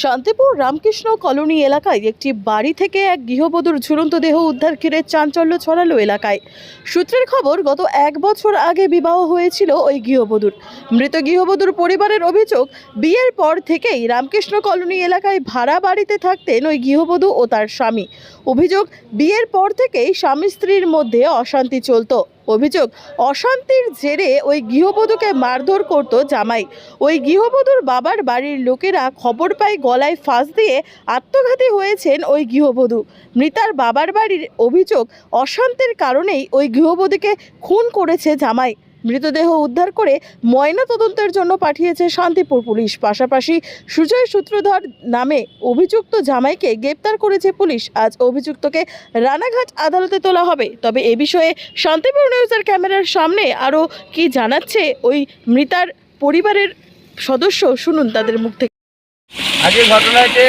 Shantipur Ramakrishna colony এলাকায় একটি বাড়ি থেকে এক গৃহবধূর ঝুলন্ত দেহ উদ্ধার ঘিরে চাঞ্চল্য ছড়ালো এলাকায়। সূত্রের খবর, গত এক বছর আগে বিবাহ হয়েছিল ওই গৃহবধূর। মৃত গৃহবধূর পরিবারের অভিযোগ, বিয়ের পর থেকেই রামকৃষ্ণ কলোনি এলাকায় ভাড়া বাড়িতে থাকতেন ওই গৃহবধূ ও তার স্বামী। অভিযোগ, বিয়ের পর থেকেই স্বামী স্ত্রীর মধ্যে অশান্তি চলতো। অভিযোগ, অশান্তির জেরে ওই গৃহবধূকে মারধর করত জামাই। ওই গৃহবধূর বাবার বাড়ির লোকেরা খবর পায় গলায় ফাঁস দিয়ে আত্মঘাতী হয়েছেন ওই গৃহবধূ। মৃতার বাবার বাড়ির অভিযোগ, অশান্তির কারণেই ওই গৃহবধূকে খুন করেছে জামাই। মৃতদেহ উদ্ধার করে ময়না তদন্তের জন্য পাঠিয়েছে শান্তিপুর পুলিশ। পাশাপাশি সুজয় সূত্রধর নামে অভিযুক্ত জামাইকে গ্রেপ্তার করেছে পুলিশ। আজ অভিযুক্তকে রানাঘাট আদালতে তোলা হবে। তবে এ বিষয়ে শান্তিপুর নিউজের ক্যামেরার সামনে আরও কি জানাচ্ছে ওই মৃতার পরিবারের সদস্য, শুনুন তাদের মুখ থেকে। আজকে ঘটনা হচ্ছে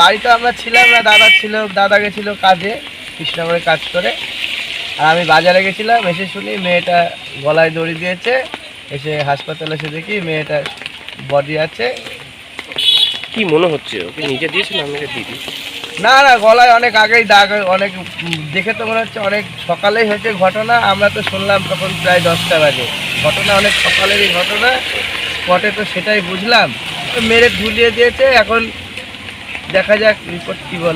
বাড়িতে আমরা ছিলাম না দাদা ছিল, দাদা গেছিল কাজে, কৃষ্ণনগরে কাজ করে। আর আমি বাজারে গেছিলাম এসে শুনি মেয়েটা গলায় দড়ি দিয়েছে এসে হাসপাতালে এসে দেখি মেয়েটার বডি আছে। কি মনে হচ্ছে ওকে? নিজে দিয়েছিল আমাকে দিদি? না না গলায় অনেক আগেই দাগ অনেক দেখে তো মনে হচ্ছে অনেক সকালেই হয়েছে ঘটনা আমরা তো শুনলাম তখন প্রায় দশটা বাজে। ঘটনা অনেক সকালেরই ঘটনা স্পটে তো সেটাই বুঝলাম। মেরে ঝুলিয়ে দিয়েছে এখন দেখা যাক রিপোর্ট কী বলে।